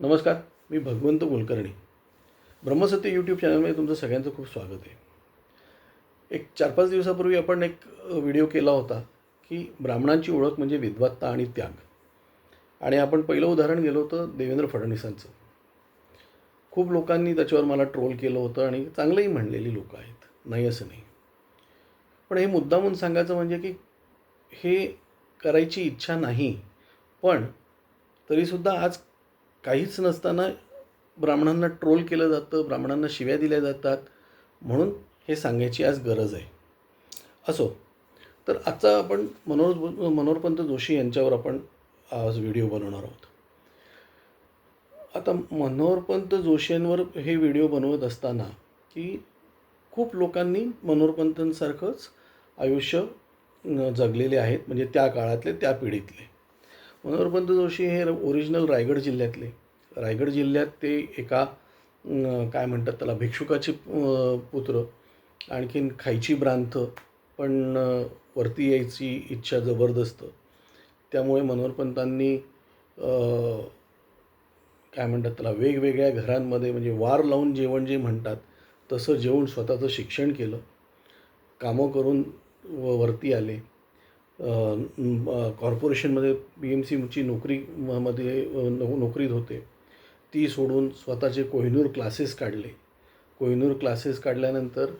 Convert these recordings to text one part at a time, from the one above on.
नमस्कार मी भगवंत कुलकर्णी. ब्रह्मसत्य यूट्यूब चॅनलमध्ये तुमचं सगळ्यांचं खूप स्वागत आहे. एक चार पाच दिवसापूर्वी आपण एक व्हिडिओ केला होता की ब्राह्मणांची ओळख म्हणजे विद्वत्ता आणि त्याग. आणि आपण पहिलं उदाहरण गेलो होतं देवेंद्र फडणवीसांचं. खूप लोकांनी त्याच्यावर मला ट्रोल केलं होतं आणि चांगलंही म्हणलेली लोक आहेत. नाही असं नाही. पण हे मुद्दामून सांगायचं म्हणजे की हे करायची इच्छा नाही पण तरीसुद्धा आज काहीच नसताना ब्राह्मणांना ट्रोल केलं जातं ब्राह्मणांना शिव्या दिल्या जातात. म्हणून हे सांगायची आज गरज आहे. असो तर आजचा आपण मनोहर मनोहरपंत जोशी यांच्यावर आपण आज व्हिडिओ बनवणार आहोत. आता मनोहरपंत जोशींवर हे व्हिडिओ बनवत असताना की खूप लोकांनी मनोहरपंतांसारखंच आयुष्य जगलेले आहेत म्हणजे त्या काळातले त्या पिढीतले. मनोहरपंत जोशी हे ओरिजिनल रायगड जिल्ह्यातले. रायगड जिल्ह्यात ते एका काय म्हणतात त्याला भिक्षुकाचे पुत्र आणखीन खायची भ्रांत पण वरती यायची इच्छा जबरदस्त. त्यामुळे मनोहरपंतांनी काय म्हणतात त्याला वेगवेगळ्या घरांमध्ये म्हणजे वार लावून जेवण जे म्हणतात तसं जेवून स्वतःचं शिक्षण केलं. कामं करून व वरती आले. कॉर्पोरेशनमध्ये बी एम सीची नोकरी मध्ये नो नोकरीत होते. ती सोडून स्वतःचे कोहिनूर क्लासेस काढले. कोहिनूर क्लासेस काढल्यानंतर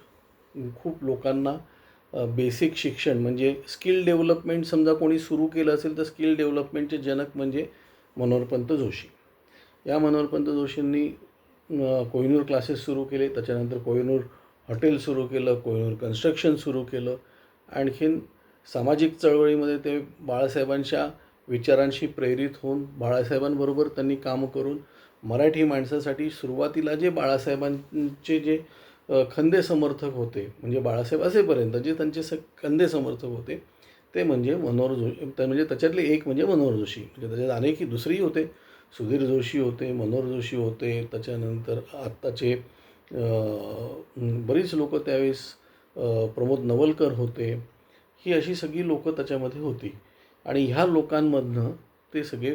खूप लोकांना बेसिक शिक्षण म्हणजे स्किल डेव्हलपमेंट समजा कोणी सुरू केलं असेल तर स्किल डेव्हलपमेंटचे जनक म्हणजे मनोहरपंत जोशी. या मनोहरपंत जोशींनी कोहिनूर क्लासेस सुरू केले. त्याच्यानंतर कोहिनूर हॉटेल सुरू केलं कोहिनूर कन्स्ट्रक्शन सुरू केलं. आणखीन सामाजिक चळवळीमध्ये ते बाळासाहेबांच्या विचारांशी प्रेरित होऊन बाळासाहेबांबरोबर त्यांनी कामं करून मराठी माणसासाठी सुरुवातीला जे बाळासाहेबांचे जे खंदे समर्थक होते म्हणजे बाळासाहेब असेपर्यंत जे त्यांचे स खंदे समर्थक होते ते म्हणजे मनोहर जोशी त्या- म्हणजे त्याच्यातले एक म्हणजे मनोहर जोशी म्हणजे त्याच्यात अनेकही दुसरेही होते. सुधीर जोशी होते मनोहर जोशी होते त्याच्यानंतर आत्ताचे बरीच लोक त्यावेळेस प्रमोद नवलकर होते. ही अशी सगळी लोकं त्याच्यामध्ये होती. आणि ह्या लोकांमधनं ते सगळे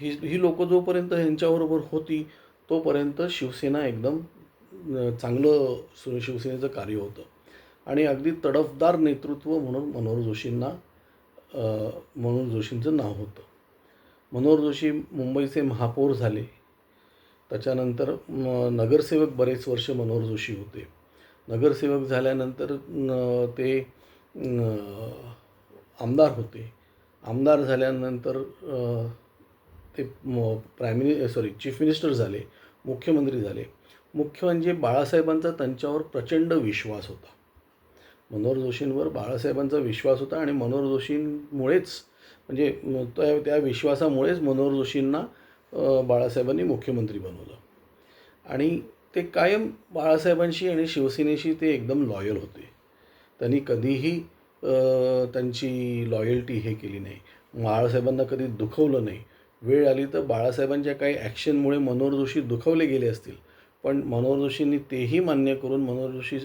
ही ही लोकं जोपर्यंत ह्यांच्याबरोबर होती तोपर्यंत शिवसेना एकदम चांगलं सु शिवसेनेचं कार्य होतं. आणि अगदी तडफदार नेतृत्व म्हणून मनोहर जोशींना मनोहर जोशींचं नाव होतं. मनोहर जोशी मुंबईचे महापौर झाले. त्याच्यानंतर म, नगरसेवक बरेच वर्ष मनोहर जोशी होते. नगरसेवक झाल्यानंतर ते आमदार होते. आमदार झाल्यानंतर ते prime mini sorry chief minister झाले मुख्यमंत्री झाले. मुख्य म्हणजे बाळासाहेबांचा त्यांच्यावर प्रचंड विश्वास होता. मनोहर जोशींवर बाळासाहेबांचा विश्वास होता आणि मनोहर जोशींमुळेच म्हणजे त्या त्या विश्वासामुळेच मनोहर जोशींना बाळासाहेबांनी मुख्यमंत्री बनवलं. आणि ते कायम बाळासाहेबांशी आणि शिवसेनेशी ते एकदम लॉयल होते. त्यांनी कधीही त्यांची लॉयल्टी हे केली नाही. बाळासाहेबांना कधी दुखवलं नाही. वेळ आली तर बाळासाहेबांच्या काही ॲक्शनमुळे मनोहर जोशी दुखवले गेले असतील. पण मनोहर जोशींनी तेही मान्य करून मनोहर जोशी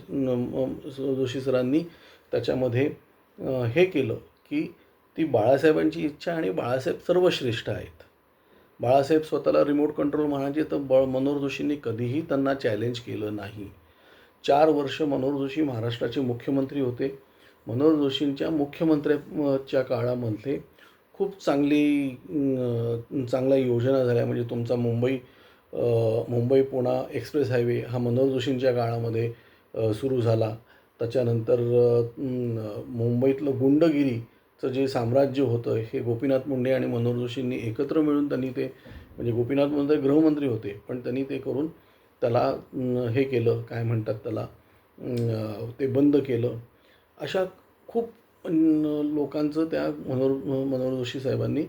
जोशी सरांनी त्याच्यामध्ये हे केलं की ती बाळासाहेबांची इच्छा आणि बाळासाहेब सर्वश्रेष्ठ आहेत. बाळासाहेब स्वतःला रिमोट कंट्रोल म्हणायचे तर ब मनोहर जोशींनी कधीही त्यांना चॅलेंज केलं नाही. चार वर्ष मनोहर जोशी महाराष्ट्राचे मुख्यमंत्री होते. मनोहर जोशींच्या मुख्यमंत्र्याच्या काळामध्ये खूप चांगली चांगल्या योजना झाल्या. म्हणजे तुमचा मुंबई मुंबई पुणा एक्सप्रेस हायवे हा मनोहर जोशींच्या काळामध्ये सुरू झाला. त्याच्यानंतर मुंबईतलं गुंडगिरीचं जे साम्राज्य होतं हे गोपीनाथ मुंडे आणि मनोहर जोशींनी एकत्र मिळून त्यांनी ते म्हणजे गोपीनाथ मुंडे गृहमंत्री होते पण त्यांनी ते करून त्याला हे केलं काय म्हणतात त्याला ते बंद केलं. अशा खूप लोकांचं त्या मनोहर मनोहर जोशी साहेबांनी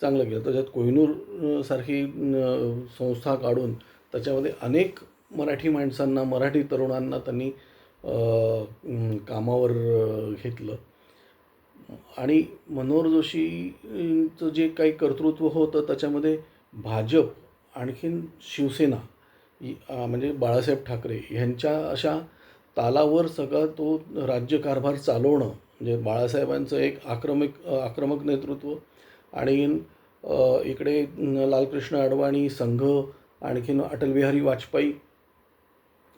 चांगलं केलं. त्याच्यात कोहिनूर सारखी संस्था काढून त्याच्यामध्ये अनेक मराठी माणसांना मराठी तरुणांना त्यांनी कामावर घेतलं. आणि मनोहर जोशींचं जे काही कर्तृत्व होतं त्याच्यामध्ये भाजप आणखीन शिवसेना म्हणजे बाळासाहेब ठाकरे ह्यांच्या अशा तालावर सगळा तो राज्यकारभार चालवणं म्हणजे बाळासाहेबांचं एक आक्रमक आक्रमक नेतृत्व आणि इकडे लालकृष्ण अडवाणी संघ आणखीन अटलबिहारी वाजपेयी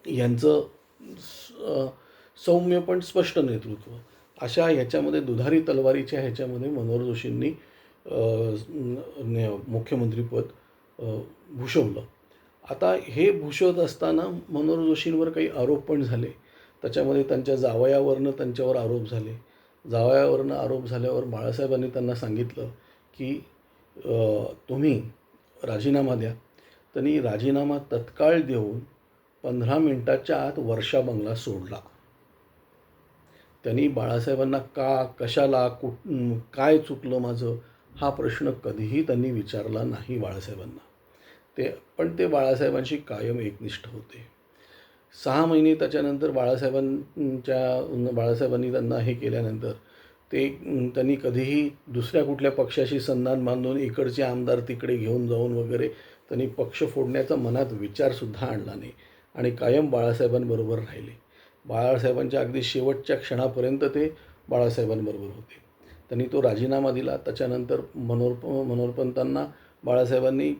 यांचं सौम्य पण स्पष्ट नेतृत्व. अशा ह्याच्यामध्ये दुधारी तलवारीच्या ह्याच्यामध्ये मनोहर जोशींनी मुख्यमंत्रीपद भूषवलं. आता हे भूषवत असताना मनोहर जोशींवर काही आरोप पण झाले. त्याच्यामध्ये त्यांच्या जावयावरनं त्यांच्यावर आरोप झाले. जावयावरनं आरोप झाल्यावर बाळासाहेबांनी त्यांना सांगितलं की तुम्ही राजीनामा द्या. त्यांनी राजीनामा तत्काळ देऊन पंधरा मिनटाच्या आत वर्षा बंगला सोडला. त्यांनी बाळासाहेबांना का कशाला कुठ काय चुकलं माझं हा प्रश्न कधीही त्यांनी विचारला नाही बाळासाहेबांना. ते पण ते बाळासाहेबांशी कायम एकनिष्ठ होते. सहा महिने त्याच्यानंतर बाळासाहेबांच्या बाळासाहेबांनी त्यांना हे केल्यानंतर ते त्यांनी कधीही दुसऱ्या कुठल्या पक्षाशी संधान बांधून इकडचे आमदार तिकडे घेऊन जाऊन वगैरे त्यांनी पक्ष फोडण्याचा मनात विचारसुद्धा आणला नाही आणि कायम बाळासाहेबांबरोबर राहिले. बाळासाहेबांच्या अगदी शेवटच्या क्षणापर्यंत ते बाळासाहेबांबरोबर होते. त्यांनी तो राजीनामा दिला. त्याच्यानंतर मनोर मनोरपंतांना बाळासाहेबांनी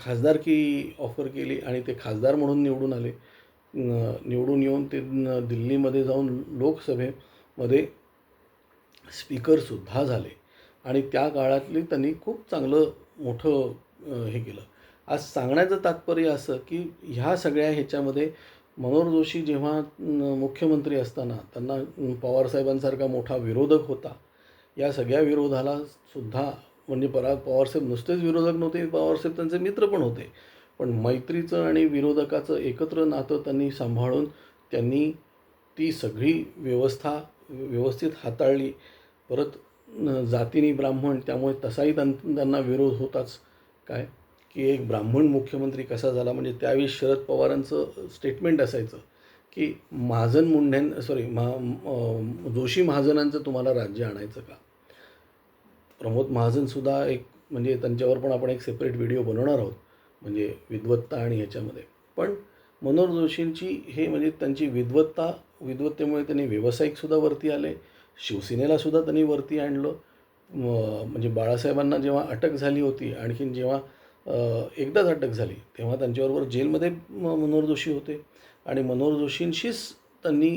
खासदारकी ऑफर केली आणि ते खासदार म्हणून निवडून आले. निवडून येऊन ते दिल्लीमध्ये जाऊन लोकसभेमध्ये स्पीकरसुद्धा झाले. आणि त्या काळातली त्यांनी खूप चांगलं मोठं हे केलं. आज सांगण्याचं तात्पर्य असं की ह्या सगळ्या ह्याच्यामध्ये मनोहर जोशी जेव्हा मुख्यमंत्री असताना त्यांना पवारसाहेबांसारखा मोठा विरोधक होता या सगळ्या विरोधाला सुद्धा म्हणजे पराग पवारसाहेब नुसतेच विरोधक नव्हते पवारसाहेब त्यांचे मित्र पण होते. पण मैत्रीचं आणि विरोधकाचं एकत्र नातं त्यांनी सांभाळून त्यांनी ती सगळी व्यवस्था व्यवस्थित हाताळली. परत जातीनी जातीने ब्राह्मण त्यामुळे तसाही त्यां त्यांना विरोध होताच. काय? की एक ब्राह्मण मुख्यमंत्री कसा झाला? म्हणजे त्यावेळी शरद पवारांचं स्टेटमेंट असायचं की महाजन मुंढ्यां सॉरी महा जोशी महाजनांचं तुम्हाला राज्य आणायचं का? प्रमोद महाजनसुद्धा एक म्हणजे त्यांच्यावर पण आपण एक सेपरेट व्हिडिओ बनवणार आहोत म्हणजे विद्वत्ता आणि ह्याच्यामध्ये. पण मनोहर जोशींची हे म्हणजे त्यांची विद्वत्ता विद्वत्तेमुळे त्यांनी व्यावसायिकसुद्धा वरती आले शिवसेनेलासुद्धा त्यांनी वरती आणलं. म्हणजे बाळासाहेबांना जेव्हा अटक झाली होती आणखीन जेव्हा एकदाच अटक झाली तेव्हा त्यांच्याबरोबर जेलमध्ये मनोहर जोशी होते. आणि मनोहर जोशींशीच त्यांनी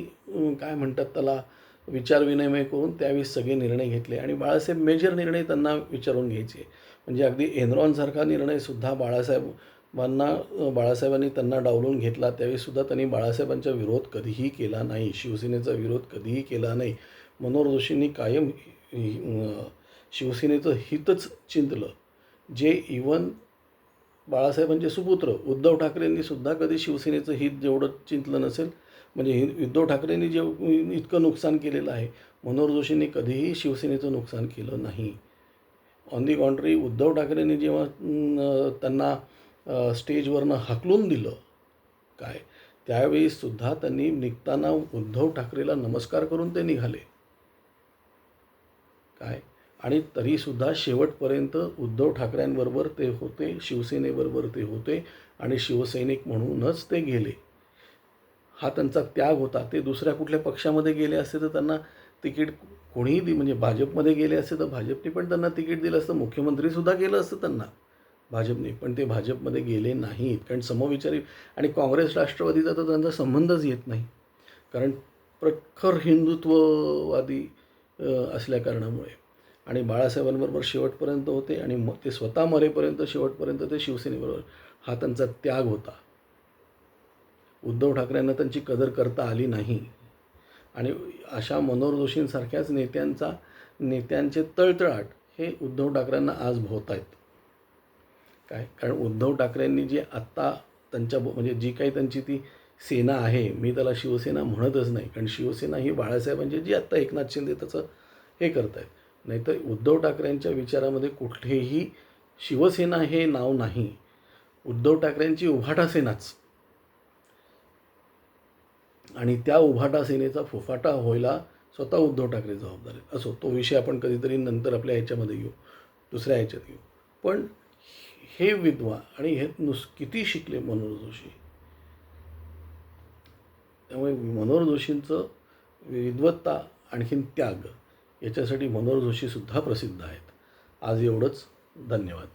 काय म्हणतात त्याला विचारविनिमय करून त्यावेळी सगळे निर्णय घेतले आणि बाळासाहेब मेजर निर्णय त्यांना विचारून घ्यायचे. म्हणजे अगदी एनरॉनसारखा निर्णयसुद्धा बाळासाहेबांना बाळासाहेबांनी त्यांना डावलून घेतला. त्यावेळीसुद्धा त्यांनी बाळासाहेबांचा विरोध कधीही केला नाही. शिवसेनेचा विरोध कधीही केला नाही. मनोहर जोशींनी कायम शिवसेनेचं हितच चिंतलं. जे इवन बाळासाहेबांचे सुपुत्र उद्धव ठाकरेंनी सुद्धा कधी शिवसेनेचं हित जेवढं चिंतलं नसेल म्हणजे उद्धव ठाकरेंनी जे इतकं नुकसान केलेलं आहे. मनोहर जोशींनी कधीही शिवसेनेचं नुकसान केलं नाही. ऑन दी कॉन्ट्री उद्धव ठाकरेंनी जेव्हा त्यांना स्टेजवरनं हाकलून दिलं काय त्यावेळीसुद्धा त्यांनी निघताना उद्धव ठाकरेला नमस्कार करून ते निघाले. काय आणि तरीसुद्धा शेवटपर्यंत उद्धव ठाकरेंबरोबर ते होते शिवसेनेबरोबर ते होते आणि शिवसैनिक म्हणूनच ते गेले. हा त्यांचा त्याग होता. ते दुसऱ्या कुठल्या पक्षामध्ये गेले असते तर त्यांना तिकीट कोणीही दि म्हणजे भाजपमध्ये गेले असते तर भाजपने पण त्यांना तिकीट दिलं असतं. मुख्यमंत्रीसुद्धा केलं असतं त्यांना भाजपने. पण ते भाजपमध्ये गेले नाहीत. कारण समविचारी आणि काँग्रेस राष्ट्रवादीचा तर त्यांचा संबंधच येत नाही. कारण प्रखर हिंदुत्ववादी असल्या कारणामुळे. आणि बाळासाहेबांबरोबर शेवटपर्यंत होते आणि म ते स्वतः मरेपर्यंत शेवटपर्यंत ते शिवसेनेबरोबर. हा त्यांचा त्याग होता. उद्धव ठाकरेंना त्यांची कदर करता आली नाही. आणि अशा मनोहर जोशींसारख्याच नेत्यांचा नेत्यांचे तळतळाट हे उद्धव ठाकरेंना आज भोवत आहेत. काय? कारण उद्धव ठाकरेंनी जे आत्ता त्यांच्या म्हणजे जी काही त्यांची ती सेना आहे मी त्याला शिवसेना म्हणतच नाही. कारण शिवसेना ही बाळासाहेबांची जी आत्ता एकनाथ शिंदे त्याचं हे करत आहेत नाहीतर उद्धव ठाकरेंच्या विचारामध्ये कुठेही शिवसेना हे नाव नाही. उद्धव ठाकरेंची उभाटा सेनाच आणि त्या उभाटा सेनेचा फुफाटा व्हायला स्वतः उद्धव ठाकरे जबाबदार आहेत. असो तो विषय आपण कधीतरी नंतर आपल्या ह्याच्यामध्ये घेऊ दुसऱ्या ह्याच्यात घेऊ. पण हे विद्वा आणि हे नुस किती शिकले मनोहर जोशी? त्यामुळे मनोहर जोशींचं विद्वत्ता आणखीन त्याग याच्यासाठी मनोहर जोशीसुद्धा प्रसिद्ध आहेत. आज एवढंच. धन्यवाद.